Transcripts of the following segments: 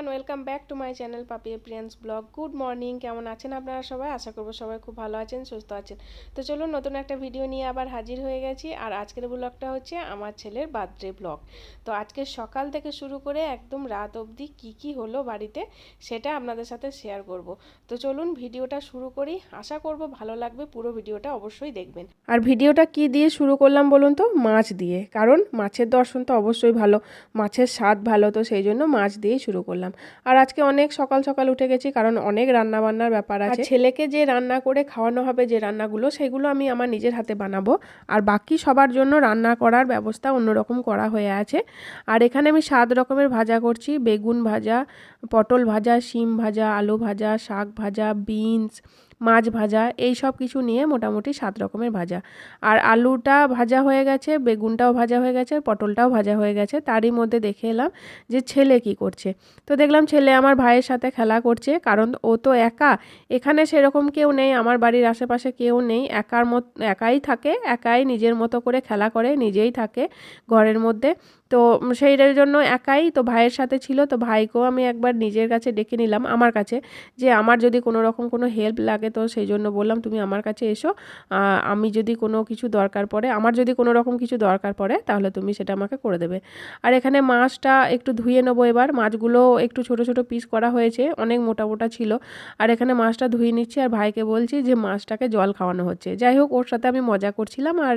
Everyone welcome back to my channel Papi Priyans vlog good morning কেমন আছেন আপনারা সবাই? আশা করব সবাই খুব ভালো আছেন, সুস্থ আছেন। তো চলুন, নতুন একটা ভিডিও নিয়ে আবার হাজির হয়ে গেছি। আর আজকের ব্লগটা হচ্ছে আমার ছেলের বার্থডে ব্লগ তো আজকে সকাল থেকে শুরু করে একদম রাত অবধি কি কি হলো বাড়িতে, সেটা আপনাদের সাথে শেয়ার করব। তো চলুন, ভিডিওটা শুরু করি। আশা করব ভালো লাগবে, পুরো ভিডিওটা অবশ্যই দেখবেন। আর ভিডিওটা কি দিয়ে শুরু করলাম বলুন তো? মাছ দিয়ে। কারণ মাছের দর্শন তো অবশ্যই ভালো, মাছের স্বাদ ভালো, তো সেই জন্য মাছ দিয়েই শুরু করলাম। আর আজকে অনেক সকাল সকাল উঠে গেছি কারণ অনেক রান্না বান্নার ব্যাপার আছে। ছেলেকে যে রান্না করে খাওয়ানো হবে যে রান্নাগুলো সেগুলো আমি আমার নিজের হাতে বানাবো। আর বাকি সবার জন্য রান্না করার ব্যবস্থা অন্যরকম করা হয়ে আছে। আর এখানে আমি সাত রকমের ভাজা করছি। বেগুন ভাজা পটল ভাজা শিম ভাজা আলু ভাজা শাক ভাজা বিনস মাছ ভাজা, এই সব কিছু নিয়ে মোটামুটি সাত রকমের ভাজা। আর আলুটা ভাজা হয়ে গেছে, বেগুনটাও ভাজা হয়ে গেছে, পটলটাও ভাজা হয়ে গেছে। তারই মধ্যে দেখে এলাম যে ছেলে কি করছে। তো দেখলাম ছেলে আমার ভাইয়ের সাথে খেলা করছে, কারণ ও তো একা। এখানে সেরকম কেউ নেই, আমার বাড়ির আশেপাশে কেউ নেই। একার মত, একাই থাকে, একাই নিজের মতো করে খেলা করে, নিজেই থাকে ঘরের মধ্যে। তো সেই জন্য একাই তো ভাইয়ের সাথে ছিল, তো ভাইকেও আমি একবার নিজের কাছে ডেকে নিলাম আমার কাছে যে আমার যদি কোনো রকম কোনো হেল্প লাগে তো সেই জন্য বললাম, তুমি আমার কাছে এসো আমি যদি কোনো কিছু দরকার পড়ে, আমার যদি কোনো রকম কিছু দরকার পড়ে তাহলে তুমি সেটা আমাকে করে দেবে। আর এখানে মাছটা একটু ধুয়ে নেব এবার, মাছগুলো একটু ছোট ছোট পিস করা হয়েছে, অনেক মোটা মোটা ছিল, আর এখানে মাছটা ধুয়ে নিচ্ছি আর ভাইকে বলছি যে মাছটাকে জল খাওয়ানো হচ্ছে। যাই হোক, ওর সাথে আমি মজা করছিলাম আর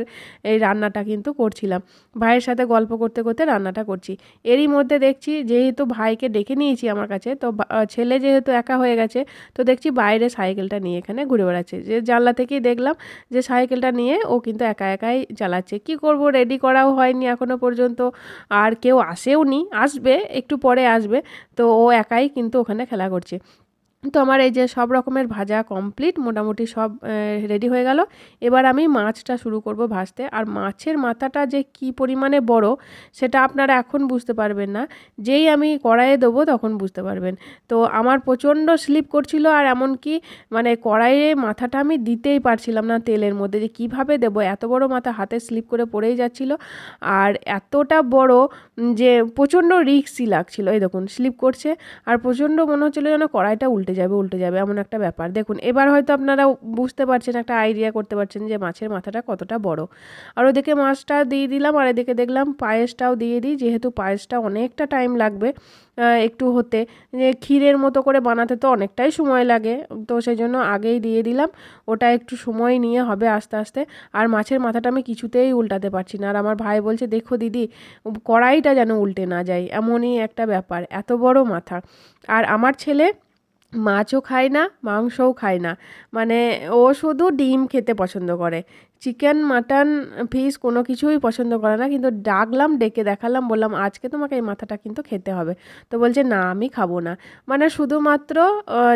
এই রান্নাটা কিন্তু করছিলাম। ভাইয়ের সাথে গল্প করতে করতে রান্নাটা করছি। এরই মধ্যে দেখছি যেহেতু ভাইকে ডেকে নিয়েছি আমার কাছে, তো ছেলে যেহেতু একা হয়ে গেছে, তো দেখছি বাইরে সাইকেলটা নিয়ে এখানে ঘুরে বেড়াচ্ছে। যে জানলা থেকেই দেখলাম যে সাইকেলটা নিয়ে ও কিন্তু একা একাই চালাচ্ছে। কি করব রেডি করাও হয়নি এখনও পর্যন্ত, আর কেউ আসেও নি আসবে, একটু পরে আসবে, তো ও একাই কিন্তু ওখানে খেলা করছে। তো আমার এই যে সব রকমের ভাজা কমপ্লিট মোটামুটি সব রেডি হয়ে গেল। এবার আমি মাছটা শুরু করব ভাজতে। আর মাছের মাথাটা যে কি পরিমাণে বড়, সেটা আপনারা এখন বুঝতে পারবেন না। যেই আমি কড়াইয়ে দেবো তখন বুঝতে পারবেন। তো আমার প্রচণ্ড স্লিপ করছিল আর এমনকি মানে কড়াইয়ে মাথাটা আমি দিতেই পারছিলাম না তেলের মধ্যে যে কীভাবে দেবো। এত বড় মাথা হাতে স্লিপ করে পড়েই যাচ্ছিল। আর এতটা বড় যে প্রচণ্ড রিক্সই লাগছিল। এই দেখুন স্লিপ করছে। আর প্রচণ্ড মনে হচ্ছিল যেন কড়াইটা উল্টে উল্টে যাবে উল্টে যাবে, এমন একটা ব্যাপার। দেখুন, এবার হয়তো আপনারা বুঝতে পারছেন, একটা আইডিয়া করতে পারছেন যে মাছের মাথাটা কতটা বড়। আর ওদিকে মাছটা দিয়ে দিলাম, আর এদিকে দেখলাম পায়েসটাও দিয়ে দিই, যেহেতু পায়েসটা অনেকটা টাইম লাগবে একটু হতে। যে ক্ষীরের মতো করে বানাতে তো অনেকটাই সময় লাগে, তো সেই জন্য আগেই দিয়ে দিলাম। ওটা একটু সময় নিয়ে হবে আস্তে আস্তে। আর মাছের মাথাটা আমি কিছুতেই উল্টাতে পারছি না। আর আমার ভাই বলছে, দেখো দিদি, কড়াইটা যেন উল্টে না যায়। এমনই একটা ব্যাপার, এত বড় মাথা। আর আমার ছেলে মাছও খায় না, মাংসও খায় না। মানে ও শুধু ডিম খেতে পছন্দ করে। চিকেন মাটন ফিশ কোনো কিছুই পছন্দ করে না। কিন্তু ডাকলাম, ডেকে দেখালাম, বললাম, আজকে তোমাকে এই মাথাটা কিন্তু খেতে হবে। তো বলছে, না, আমি খাব না। মানে শুধুমাত্র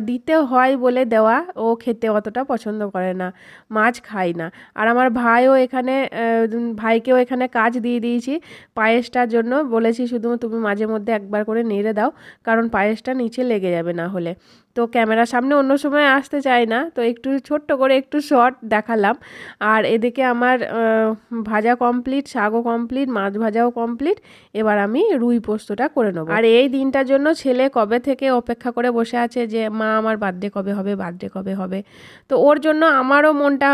দিতে হয় বলে দেওয়া, ও খেতে অতটা পছন্দ করে না। মাছ খায় না। আর আমার ভাইও এখানে ভাইকেও এখানে কাজ দিয়ে দিয়েছি পায়েসটার জন্য। বলেছি, শুধু তুমি মাঝে মধ্যে একবার করে নেড়ে দাও, কারণ পায়েসটা নিচে লেগে যাবে না হলে। তো ক্যামেরার সামনে অন্য সময় আসতে চাই না, তো একটু ছোট্ট করে একটু শর্ট দেখালাম। আর এদিকে আমার ভাজা কমপ্লিট শাকও কমপ্লিট মাছ ভাজাও কমপ্লিট এবার আমি রুই পোস্তটা করে নেব। আর এই দিনটার জন্য ছেলে কবে থেকে অপেক্ষা করে বসে আছে যে, মা, আমার বার্থডে কবে হবে? বার্থডে কবে হবে? তো ওর জন্য আমারও মনটা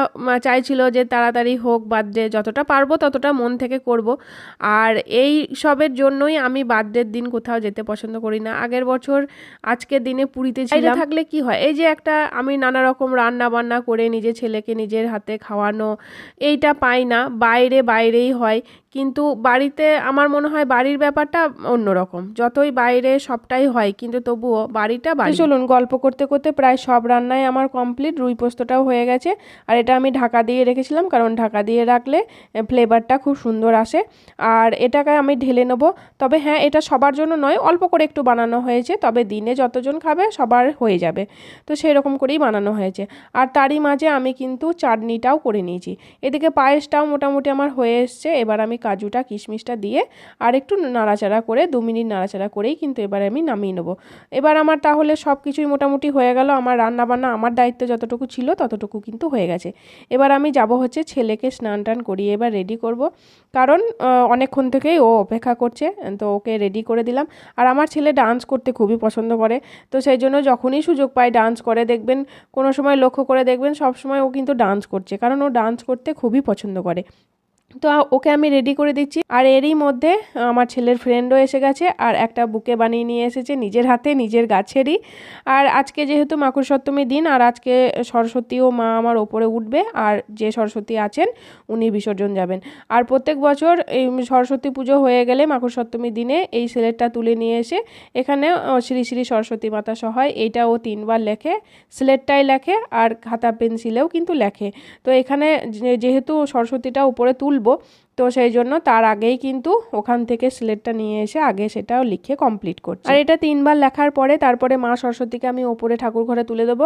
চাইছিল যে তাড়াতাড়ি হোক বার্থডে যতটা পারব ততটা মন থেকে করব। আর এই সবের জন্যই আমি বার্থডের দিন কোথাও যেতে পছন্দ করি না। আগের বছর আজকের দিনে পুরীতে ছিলাম। থাকলে কি হয়? এই যে একটা আমি নানা রকম রান্না বান্না করে নিজের ছেলেকে নিজের হাতে খাওয়ানো, এইটা পাই না। বাইরে বাইরেই হয়। কিন্তু বাড়িতে আমার মনে হয় বাড়ির ব্যাপারটা অন্যরকম। যতই বাইরে সবটাই হয় কিন্তু তবুও বাড়িটা বাড়ি। চলুন গল্প করতে করতে প্রায় সব রান্নাই আমার কমপ্লিট রুই পোস্তটাও হয়ে গেছে। আর এটা আমি ঢাকা দিয়ে রেখেছিলাম কারণ ঢাকা দিয়ে রাখলে ফ্লেভারটা খুব সুন্দর আসে। আর এটাকে আমি ঢেলে নেব। তবে হ্যাঁ এটা সবার জন্য নয় অল্প করে একটু বানানো হয়েছে। তবে দিনে যতজন খাবে সবার হয়ে যাবে। তো সেই রকম করেই বানানো হয়েছে। আর তারই মাঝে আমি কিন্তু চাটনিটাও করে নিয়েছি। এদিকে পায়েসটাও মোটামুটি আমার হয়ে এসছে। এবার আমি কাজুটা, কিশমিশটা দিয়ে আর একটু নাড়াচাড়া করে, দু মিনিট নাড়াচাড়া করেই কিন্তু এবারে আমি নামিয়ে নেব। এবার আমার তাহলে সব কিছুই মোটামুটি হয়ে গেল। আমার রান্না বান্না আমার দায়িত্ব যতটুকু ছিল ততটুকু কিন্তু হয়ে গেছে। এবার আমি যাব হচ্ছে ছেলেকে স্নান টান করিয়ে এবার রেডি করব। কারণ অনেকক্ষণ থেকেই ও অপেক্ষা করছে, তো ওকে রেডি করে দিলাম। আর আমার ছেলে ডান্স করতে খুবই পছন্দ করে। তো সেই জন্য যখনই সুযোগ পায় ডান্স করে, দেখবেন কোনো সময় লক্ষ্য করে দেখবেন সব সময় ও কিন্তু ডান্স করছে। কারণ ও ডান্স করতে খুবই পছন্দ করে। তো ওকে আমি রেডি করে দিচ্ছি। আর এরই মধ্যে আমার ছেলের ফ্রেন্ডও এসে গেছে আর একটা বুকে বানিয়ে নিয়ে এসেছে নিজের হাতে, নিজের গাছেরই। আর আজকে যেহেতু মাকুর সপ্তমীর দিন, আর আজকে সরস্বতীও মা আমার ওপরে উঠবে, আর যে সরস্বতী আছেন, উনি বিসর্জন যাবেন। আর প্রত্যেক বছর এই সরস্বতী পুজো হয়ে গেলে মাকুর সপ্তমীর দিনে এই স্লেটটা তুলে নিয়ে এসে এখানে শ্রী শ্রী সরস্বতী মাতা সহায় এইটা ও তিনবার লেখে, স্লেটটাই লেখে আর খাতা পেন্সিলেও কিন্তু লেখে। তো এখানে যেহেতু সরস্বতীটা উপরে তুলবো তো সেই জন্য তার আগেই কিন্তু ওখান থেকে স্লেটটা নিয়ে এসে আগে সেটাও লিখে কমপ্লিট করছি। আর এটা তিনবার লেখার পরে তারপরে মা সরস্বতীকে আমি ওপরে ঠাকুর ঘরে তুলে দেবো।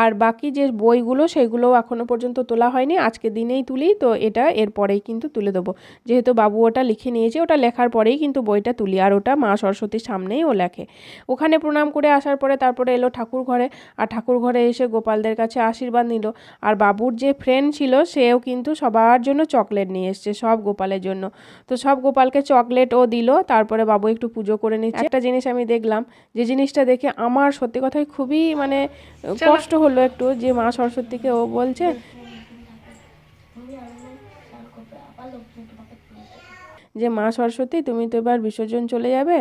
আর বাকি যে বইগুলো সেগুলো এখনও পর্যন্ত তোলা হয়নি, আজকে দিনেই তুলি, তো এটা এরপরেই কিন্তু তুলে দেবো। যেহেতু বাবু ওটা লিখে নিয়েছে, ওটা লেখার পরেই কিন্তু বইটা তুলি, আর ওটা মা সরস্বতীর সামনেই ও লেখে। ওখানে প্রণাম করে আসার পরে তারপরে এলো ঠাকুর ঘরে, আর ঠাকুর ঘরে এসে গোপালদের কাছে আশীর্বাদ নিল। আর বাবুর যে ফ্রেন্ড ছিল, সেও কিন্তু সবার জন্য চকলেট নিয়ে এসছে, সব গোপালের জন্য। তো সব গোপালকে চকলেটও ও দিল তারপরে বাবু একটু পুজো করে নিচ্ছে। একটা জিনিস আমি দেখলাম যে জিনিসটা দেখে আমার সত্যি কথাই খুবই মানে কষ্ট হলো একটু যে মা সরস্বতীকে ও বলছে যে মা সরস্বতী, তুমি তো এবার বিসর্জন চলে যাবে।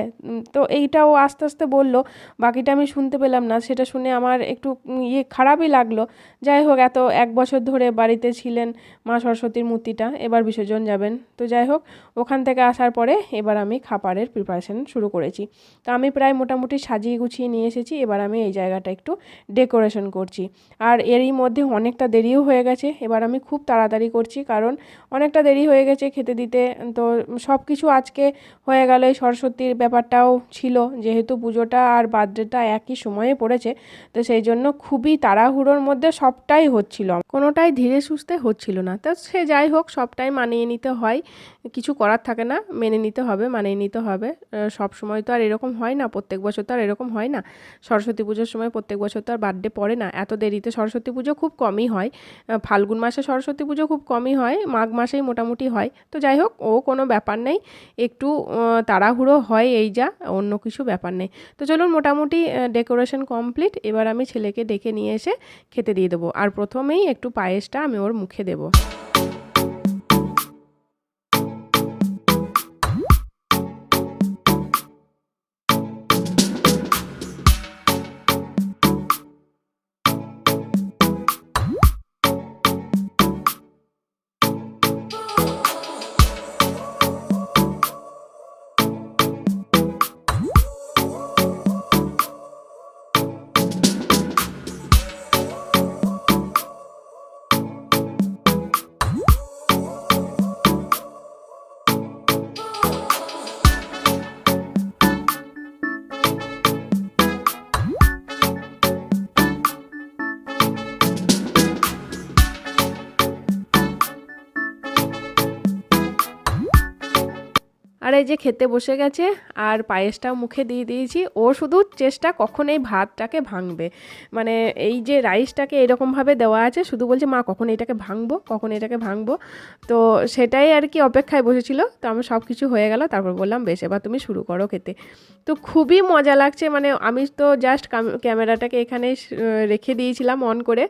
তো এইটাও আস্তে আস্তে বলল। বাকিটা আমি শুনতে পেলাম না। সেটা শুনে আমার একটু ইয়ে খারাপই লাগল। যাই হোক, এত এক বছর ধরে বাড়িতে ছিলেন মা সরস্বতীর মূর্তিটা, এবার বিসর্জন যাবেন। তো যাই হোক, ওখান থেকে আসার পরে এবার আমি খাবারের প্রিপারেশন শুরু করেছি। তো আমি প্রায় মোটামুটি সাজিয়ে গুছিয়ে নিয়ে এসেছি। এবার আমি এই জায়গাটা একটু ডেকোরেশন করছি। আর এরই মধ্যে অনেকটা দেরিও হয়ে গেছে। এবার আমি খুব তাড়াতাড়ি করছি কারণ অনেকটা দেরি হয়ে গেছে খেতে দিতে। তো সব কিছু আজকে হয়ে গেল। এই সরস্বতীর ব্যাপারটাও ছিল, যেহেতু পুজোটা আর বার্থডেটা একই সময়ে পড়েছে, তো সেই জন্য খুবই তাড়াহুড়োর মধ্যে সবটাই হচ্ছিল। কোনোটাই ধীরে সুস্থে হচ্ছিল না। তো সে যাই হোক, সবটাই মানিয়ে নিতে হয়। কিছু করার থাকে না, মেনে নিতে হবে, মানিয়ে নিতে হবে। সব সময় তো আর এরকম হয় না, প্রত্যেক বছর তো আর এরকম হয় না। সরস্বতী পুজোর সময় প্রত্যেক বছর তো আর বার্থডে পড়ে না, এত দেরিতে সরস্বতী পুজো খুব কমই হয়। ফাল্গুন মাসে সরস্বতী পুজো খুব কমই হয়, মাঘ মাসেই মোটামুটি হয়। তো যাই হোক, ও কোনো ব্যাপার নেই, একটু তাড়াহুড়ো হয় এই যা, অন্য কিছু ব্যাপার নেই। তো চলুন মোটামুটি ডেকোরেশন কমপ্লিট এবার আমি ছেলেকে ডেকে নিয়ে এসে খেতে দিয়ে দেবো। আর প্রথমেই একটু পায়েসটা আমি ওর মুখে দেবো। আর এই যে খেতে বসে গেছে, আর পায়েসটাও মুখে দিয়ে দিয়েছি। ও শুধু চেষ্টা কখন এই ভাতটাকে ভাঙবে। মানে এই যে রাইসটাকে এরকমভাবে দেওয়া আছে, শুধু বলছে, মা, কখন এটাকে ভাঙবো? কখন এটাকে ভাঙবো? তো সেটাই আর কি অপেক্ষায় বসেছিল। তো আমার সব কিছু হয়ে গেল, তারপর বললাম, বেশ, এবার তুমি শুরু করো খেতে। তো খুবই মজা লাগছে মানে আমি তো জাস্ট ক্যামেরাটাকে এখানে রেখে দিয়েছিলাম অন করে,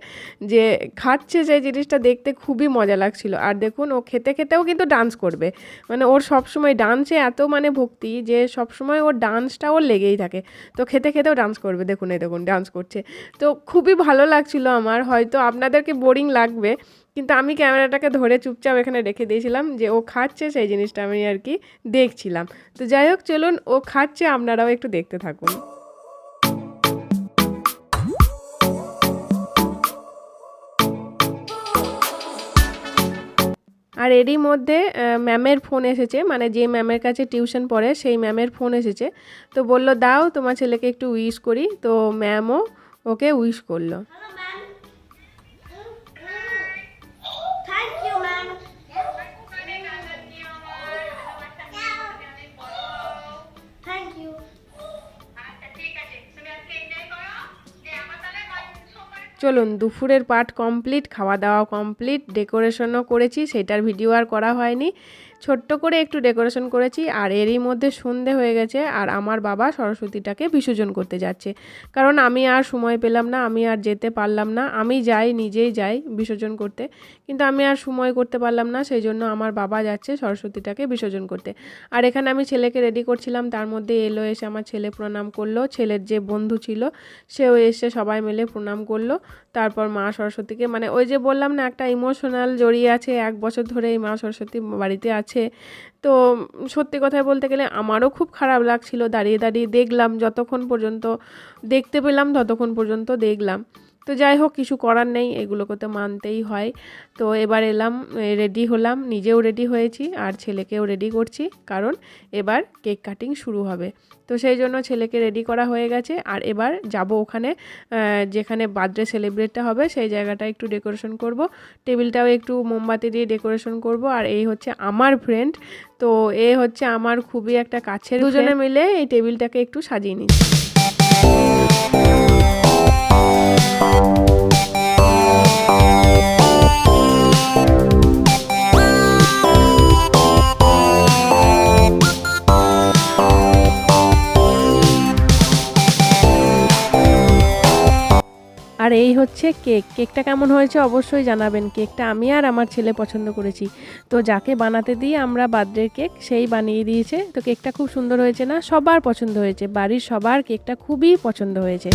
যে খাচ্ছে যে জিনিসটা দেখতে খুবই মজা লাগছিল। আর দেখুন, ও খেতে খেতেও কিন্তু ডান্স করবে। মানে ওর সবসময় ডান্সে এত মানে ভক্তি যে সবসময় ওর ডান্সটা ওর লেগেই থাকে। তো খেতে খেতেও ডান্স করবে, দেখুন এই দেখুন ডান্স করছে। তো খুবই ভালো লাগছিল আমার, হয়তো আপনাদেরকে বোরিং লাগবে, কিন্তু আমি ক্যামেরাটাকে ধরে চুপচাপ এখানে রেখে দিয়েছিলাম যে ও খাচ্ছে সেই জিনিসটা আমি আর কি দেখছিলাম। তো যাই হোক, চলুন ও খাচ্ছে, আপনারাও একটু দেখতে থাকুন। আর এরই মধ্যে ম্যামের ফোন এসেছে মানে যে ম্যামের কাছে টিউশন পড়ে, সেই ম্যামের ফোন এসেছে। তো বলল, দাও, তোমার ছেলেকে একটু উইশ করি। তো ম্যামও ওকে উইশ করল। চলুন দুপুরের পাট কমপ্লিট খাওয়া দাওয়া কমপ্লিট ডেকোরেশনও করেছি সেটার ভিডিও আর করা হয়নি। ছোট্ট করে একটু ডেকোরেশন করেছি আর এরই মধ্যে সন্ধে হয়ে গেছে আর আমার বাবা সরস্বতীটাকে বিসর্জন করতে যাচ্ছে। কারণ আমি আর সময় পেলাম না, আমি আর যেতে পারলাম না, আমি যাই, নিজেই যাই বিসর্জন করতে। কিন্তু আমি আর সময় করতে পারলাম না সেই জন্য আমার বাবা যাচ্ছে সরস্বতীটাকে বিসর্জন করতে। আর এখানে আমি ছেলেকে রেডি করছিলাম, তার মধ্যে এলো, এসে আমার ছেলে প্রণাম করল, ছেলের যে বন্ধু ছিল, সেও এসে সবাই মিলে প্রণাম করল। তারপর মা সরস্বতীকে মানে ওই যে বললাম না, একটা ইমোশনাল জড়িয়ে আছে, এক বছর ধরে এই মা সরস্বতী বাড়িতে আছে। তো সত্যি কথাই বলতে গেলে আমারও খুব খারাপ লাগছিল। দাঁড়িয়ে দাঁড়িয়ে দেখলাম, যতক্ষণ পর্যন্ত দেখতে পেলাম, ততক্ষণ পর্যন্ত দেখলাম। তো যাই হোক কিছু করার নেই এগুলোকে তো মানতেই হয়। তো এবার এলাম রেডি হলাম নিজেও রেডি হয়েছি আর ছেলেকেও রেডি করছি কারণ এবার কেক কাটিং শুরু হবে। তো সেই জন্য ছেলেকে রেডি করা হয়ে গেছে আর এবার যাব ওখানে যেখানে বার্থডে সেলিব্রেটটা হবে সেই জায়গাটা একটু ডেকোরেশন করব। টেবিলটাও একটু মোমবাতি দিয়ে ডেকোরেশন করব আর এই হচ্ছে আমার ফ্রেন্ড তো এ হচ্ছে আমার খুবই একটা কাছের দুজনে মিলে এই টেবিলটাকে একটু সাজিয়ে নিচ্ছি। আর এই হচ্ছে কেক। কেকটা কেমন হয়েছে অবশ্যই জানাবেন। কেকটা আমি আর আমার ছেলে পছন্দ করেছি। তো যাকে বানাতে দিয়ে আমরা বার্থডে কেক, সেই বানিয়ে দিয়েছে। তো কেকটা খুব সুন্দর হয়েছে না? সবার পছন্দ হয়েছে। বাড়ির সবার কেকটা খুবই পছন্দ হয়েছে।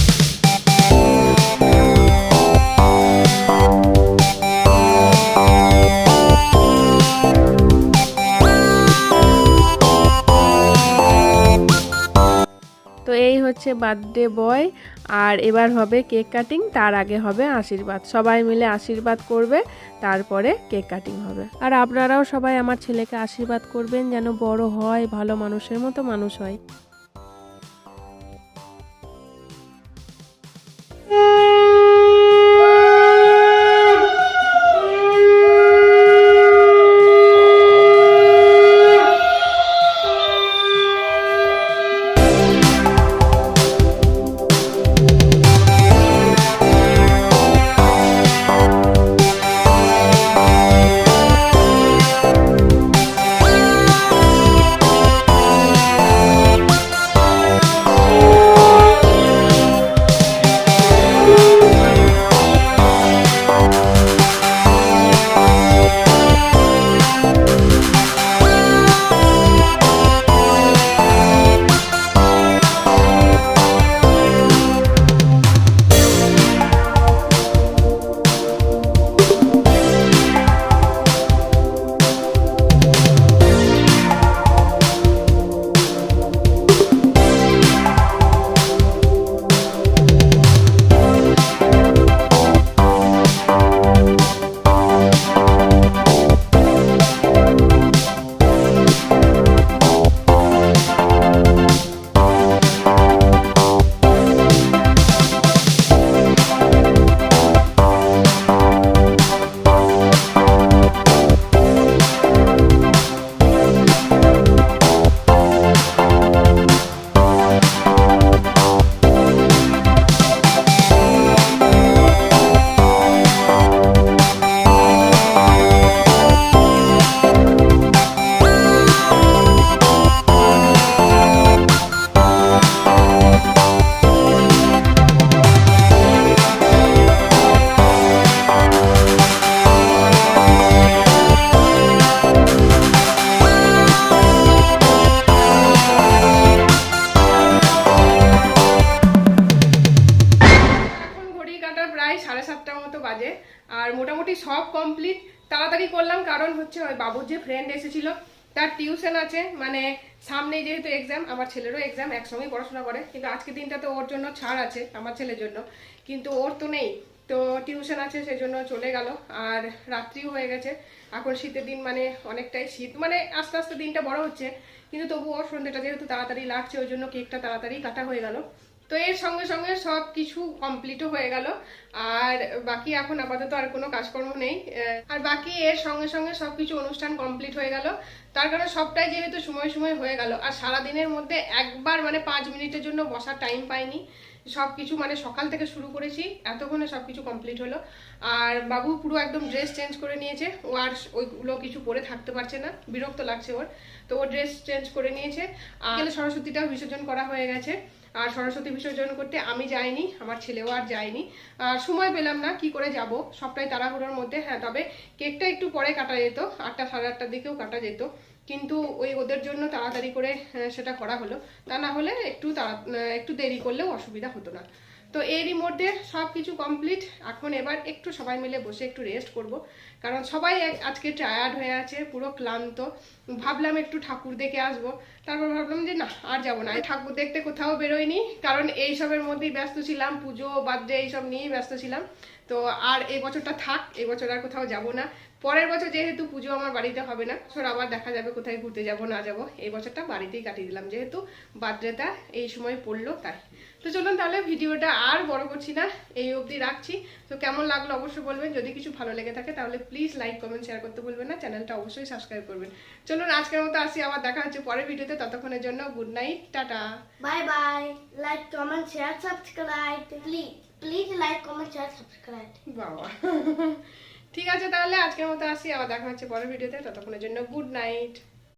তো এই হচ্ছে বার্থডে বয় আর এবার হবে কেক কাটিং তার আগে হবে আশীর্বাদ। সবাই মিলে আশীর্বাদ করবে, তারপরে কেক কাটিং হবে। আর আপনারাও সবাই আমার ছেলেকে আশীর্বাদ করবেন, যেন বড় হয়, ভালো মানুষের মতো মানুষ হয়। এখন করলাম কারণ হচ্ছে ওই বাবুর যে ফ্রেন্ড এসেছিল, তার টিউশন আছে মানে সামনে যেহেতু এক্সাম আমার ছেলেরও এক্সাম একসঙ্গেই পড়াশোনা করে, কিন্তু আজকে দিনটা তো ওর জন্য ছাড় আছে, আমার ছেলের জন্য। কিন্তু ওর তো নেই, তো টিউশন আছে সেই জন্য চলে গেল, আর রাত্রিও হয়ে গেছে। এখন শীতের দিন মানে অনেকটাই শীত মানে আস্তে আস্তে দিনটা বড় হচ্ছে, কিন্তু তবুও সন্ধ্যেটা যেহেতু তাড়াতাড়ি লাগছে, ওই জন্য কেকটা তাড়াতাড়ি কাটা হয়ে গেল। তো এর সঙ্গে সঙ্গে সব কিছু কমপ্লিটও হয়ে গেল। আর বাকি এখন আপাতত আর কোনো কাজকর্ম নেই। আর বাকি এর সঙ্গে সঙ্গে সব কিছু অনুষ্ঠান কমপ্লিট হয়ে গেল। তার কারণে সবটাই যেহেতু সময় সময় হয়ে গেল। আর সারা দিনের মধ্যে একবার মানে পাঁচ মিনিটের জন্য বসার টাইম পাইনি। সব কিছু মানে সকাল থেকে শুরু করেছি। এতক্ষণে সব কিছু কমপ্লিট হলো। আর বাবু পুরো একদম ড্রেস চেঞ্জ করে নিয়েছে। ও আর ওইগুলো কিছু পরে থাকতে পারছে না। বিরক্ত লাগছে ওর। তো ও ড্রেস চেঞ্জ করে নিয়েছে। আর সরস্বতীটাও বিসর্জন করা হয়ে গেছে। আর সরস্বতী বিসর্জন করতে আমি যাইনি আমার ছেলেও আর যায়নি। আর সময় পেলাম না কি করে যাব? সবটাই তাড়াহুড়োর মধ্যে হ্যাঁ তবে কেকটা একটু পরে কাটা যেত আটটা সাড়ে আটটার দিকেও কাটা যেত। কিন্তু ওই ওদের জন্য তাড়াতাড়ি করে আহ, সেটা করা হলো। তা না হলে একটু তাড়া একটু দেরি করলেও অসুবিধা হতো না। তো এরই মধ্যে সব কিছু কমপ্লিট এখন এবার একটু সবাই মিলে বসে একটু রেস্ট করব। কারণ সবাই আজকে টায়ার্ড হয়ে আছে, পুরো ক্লান্ত। ভাবলাম একটু ঠাকুর দেখে আসব। তারপর ভাবলাম যে না, আর যাব না। ঠাকুর দেখতে কোথাও বেরোয়নি, কারণ এইসবের মধ্যেই ব্যস্ত ছিলাম। পুজো, বার্থডে এইসব নিয়েই ব্যস্ত ছিলাম। তো আর এই বছরটা থাক, এই বছর আর কোথাও যাব না। পরের বছর যেহেতু পুজো আমার বাড়িতে হবে না বছর আবার দেখা যাবে কোথায় ঘুরতে যাব না যাব এই বছরটা বাড়িতেই কাটিয়ে দিলাম যেহেতু বার্থডেটা এই সময় পড়ল তাই তো চলুন তাহলে ভিডিওটা আর বড় করছি না এই অবধি রাখছি তো কেমন লাগল অবশ্যই বলবেন যদি কিছু ভালো লেগে থাকে তাহলে প্লিজ লাইক কমেন্ট শেয়ার করতে ভুলবেন না চ্যানেলটা অবশ্যই সাবস্ক্রাইব করবেন চলুন আজকের মতো আসি আবার দেখা হচ্ছে পরের ভিডিওতে ততক্ষণের জন্য good night tata bye bye. Like, comment, share, subscribe. Please please like comment, share, subscribe. বাবা ঠিক আছে তাহলে আজকের মতো আসি, আবার দেখা হচ্ছে পরের ভিডিওতে, ততক্ষণের জন্য গুড নাইট